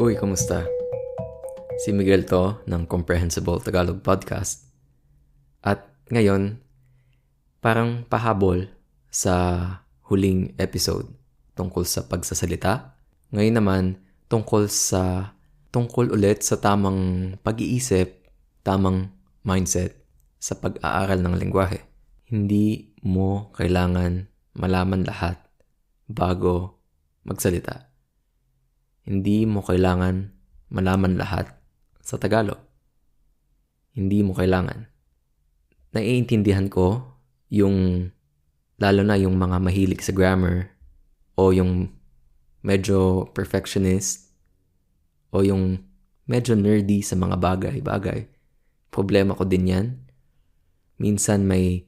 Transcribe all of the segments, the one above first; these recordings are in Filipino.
Uy, kamusta? Si Miguel to ng Comprehensible Tagalog Podcast. At ngayon, parang pahabol sa huling episode tungkol sa pagsasalita. Ngayon naman, tungkol sa tungkol ulit sa tamang pag-iisip, tamang mindset sa pag-aaral ng lengguwahe. Hindi mo kailangan malaman lahat bago magsalita. Hindi mo kailangan malaman lahat sa Tagalog. Hindi mo kailangan. Naiintindihan ko yung lalo na yung mga mahilig sa grammar o yung medyo perfectionist o yung medyo nerdy sa mga bagay-bagay. Problema ko din yan. Minsan may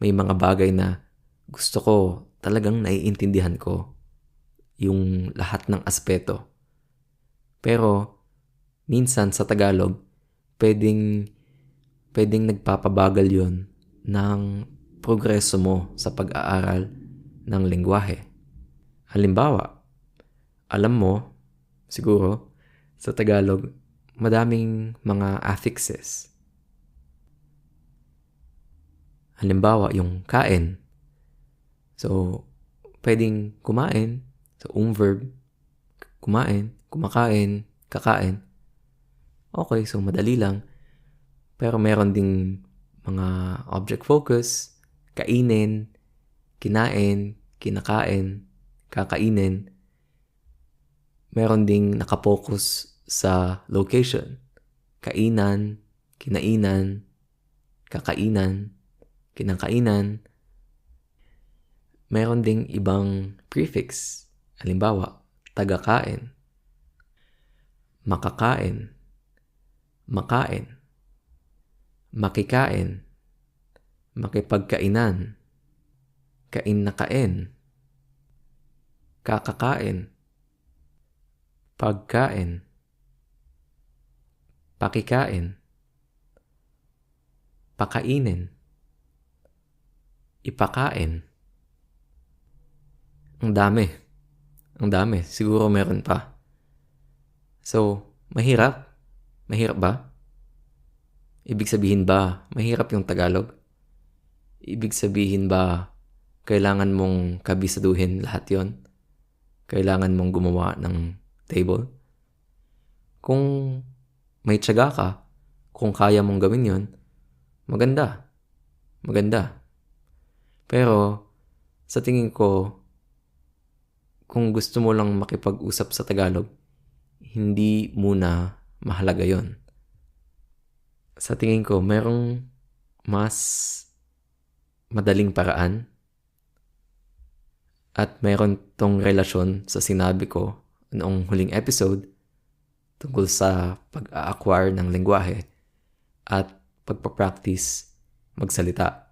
may mga bagay na gusto ko talagang naiintindihan ko yung lahat ng aspeto. Pero minsan sa Tagalog, pwedeng pwedeng nagpapabagal yon ng progreso mo sa pag-aaral ng lingwahe. Halimbawa, alam mo, siguro, sa Tagalog, madaming mga affixes. Halimbawa, yung kain. So, pwedeng kumain, So, um verb, kumain, kumakain, kakain. Okay, so madali lang. Pero meron ding mga object focus, kainin, kinain, kinakain, kakainin. Meron ding nakapokus sa location. Kainan, kinainan, kakainan, kinakainan. Meron ding ibang prefix Halimbawa, tagakain, makakain, makain, makikain, makipagkainan, kain na kain, kakakain, pagkain, pakikain, pakainin, ipakain. Ang dami. Ang dami. Siguro meron pa. So, mahirap? Mahirap ba? Ibig sabihin ba, mahirap yung Tagalog? Ibig sabihin ba, kailangan mong kabisaduhin lahat yon? Kailangan mong gumawa ng table? Kung may tiyaga ka, kung kaya mong gawin yon, maganda. Maganda. Pero, sa tingin ko, kung gusto mo lang makipag-usap sa Tagalog, hindi muna mahalaga yon. Sa tingin ko, merong mas madaling paraan at meron tong relasyon sa sinabi ko noong huling episode tungkol sa pag-acquire ng lengguwahe at pagpa-practice magsalita.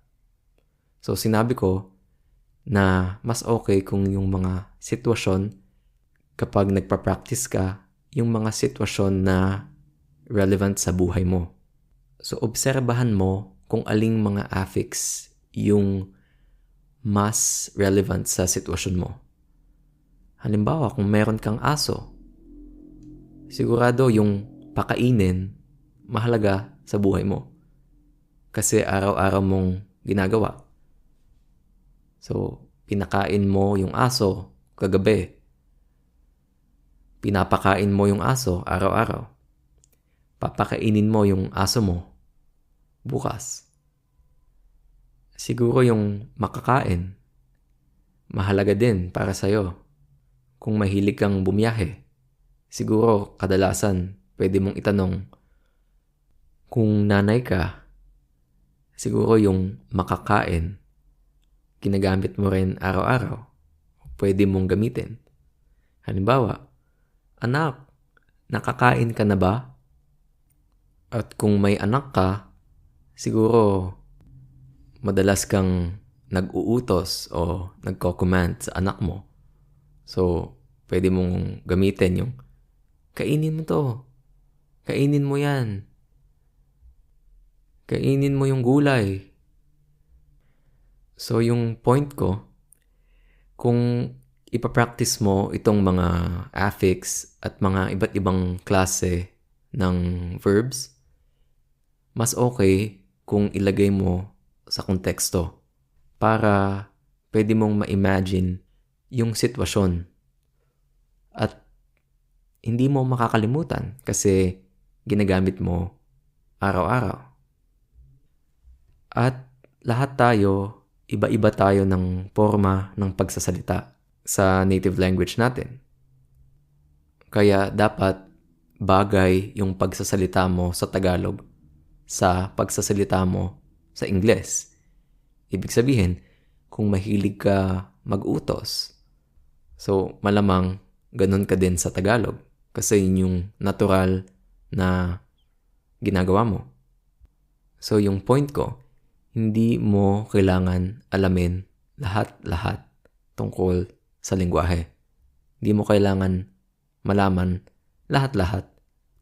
So sinabi ko na mas okay kung yung mga sitwasyon kapag nagpa-practice ka, yung mga sitwasyon na relevant sa buhay mo. So, obserbahan mo kung aling mga affix yung mas relevant sa sitwasyon mo. Halimbawa, kung meron kang aso, sigurado yung pakainin mahalaga sa buhay mo. Kasi araw-araw mong ginagawa. So, pinakain mo yung aso kagabi. Pinapakain mo yung aso araw-araw. Papakainin mo yung aso mo bukas. Siguro yung makakain, mahalaga din para sa'yo. Kung mahilig kang bumiyahe, siguro kadalasan pwede mong itanong, kung nanay ka, siguro yung makakain ginagamit mo rin araw-araw. Pwede mong gamitin. Halimbawa, anak, nakakain ka na ba? At kung may anak ka, siguro madalas kang nag-uutos o nagko-command sa anak mo. So, pwede mong gamitin yung, kainin mo to. Kainin mo yan. Kainin mo yung gulay. So, yung point ko, kung ipapractice mo itong mga affix at mga iba't ibang klase ng verbs, mas okay kung ilagay mo sa konteksto para pwede mong ma-imagine yung sitwasyon at hindi mo makakalimutan kasi ginagamit mo araw-araw. At lahat tayo, iba-iba tayo ng forma ng pagsasalita sa native language natin. Kaya dapat bagay yung pagsasalita mo sa Tagalog sa pagsasalita mo sa Ingles. Ibig sabihin, kung mahilig ka mag-utos, so malamang ganun ka din sa Tagalog kasi yun yung natural na ginagawa mo. So yung point ko, hindi mo kailangan alamin lahat-lahat tungkol sa lingwahe. Hindi mo kailangan malaman lahat-lahat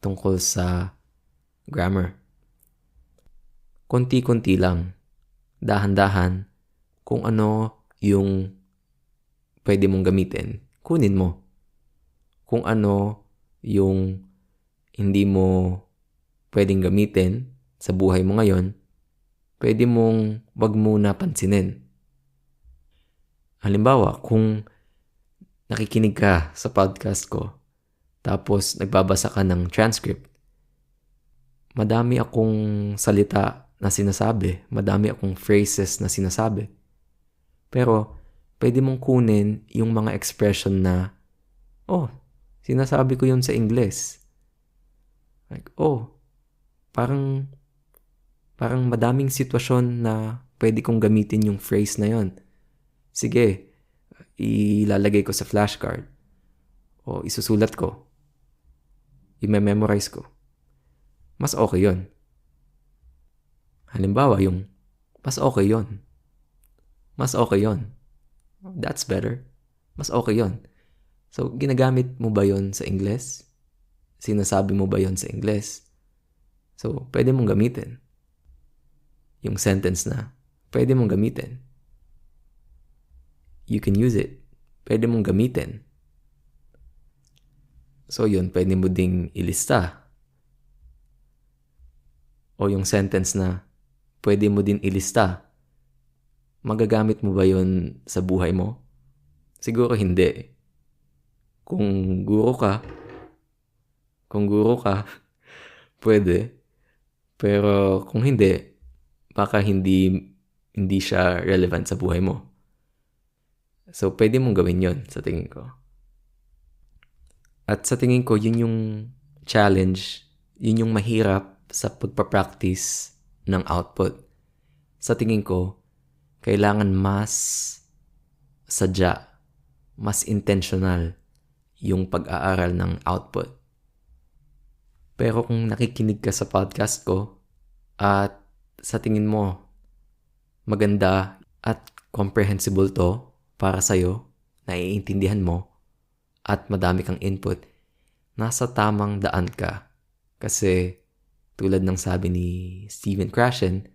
tungkol sa grammar. Konti-konti lang, dahan-dahan, kung ano yung pwede mong gamitin, kunin mo. Kung ano yung hindi mo pwedeng gamitin sa buhay mo ngayon, pwede mong wag muna pansinin. Halimbawa, kung nakikinig ka sa podcast ko, tapos nagbabasa ka ng transcript, madami akong salita na sinasabi, madami akong phrases na sinasabi. Pero, pwede mong kunin yung mga expression na, oh, sinasabi ko yun sa Ingles. Like, oh, parang, parang madaming sitwasyon na pwede kong gamitin yung phrase na yon. Sige, ilalagay ko sa flashcard o isusulat ko. I-memorize ko. Mas okay yon. Halimbawa, yung mas okay yon. Mas okay yon. That's better. Mas okay yon. So, ginagamit mo ba yon sa Ingles? Sinasabi mo ba yon sa Ingles? So, pwede mong gamitin. Yung sentence na, pwede mong gamitin you can use it. Pwede mong gamitin. So yun, pwede mo ding ilista. O yung sentence na pwede mo din ilista. Magagamit mo ba yun sa buhay mo? Siguro hindi. Kung guro ka, kung guro ka, pwede. Pero kung hindi, baka hindi hindi siya relevant sa buhay mo. So, pwede mong gawin yon sa tingin ko. At sa tingin ko, yun yung challenge, yun yung mahirap sa pagpa-practice ng output. Sa tingin ko, kailangan mas sadya, mas intentional yung pag-aaral ng output. Pero kung nakikinig ka sa podcast ko at sa tingin mo maganda at comprehensible to, para sa'yo, naiintindihan mo, at madami kang input, nasa tamang daan ka. Kasi tulad ng sabi ni Stephen Krashen,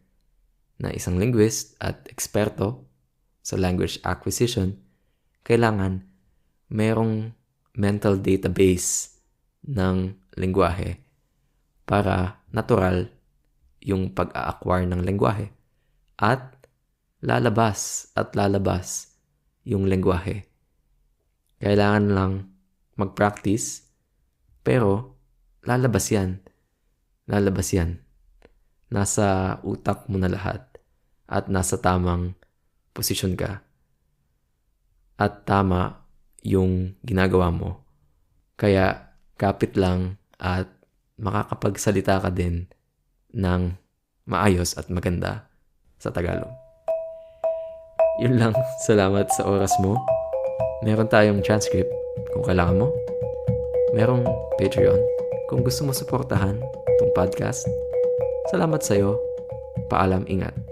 na isang linguist at eksperto sa language acquisition, kailangan merong mental database ng lingwahe para natural yung pag-a-acquire ng lingwahe at lalabas at lalabas yung lengguwahe. Kailangan lang mag-practice, pero lalabas yan. Lalabas yan. Nasa utak mo na lahat at nasa tamang posisyon ka. At tama yung ginagawa mo. Kaya kapit lang at makakapagsalita ka din ng maayos at maganda sa Tagalog. Yun lang. Salamat sa oras mo. Meron tayong transcript kung kailangan mo. Merong Patreon kung gusto mo suportahan itong podcast. Salamat sa'yo. Paalam, ingat.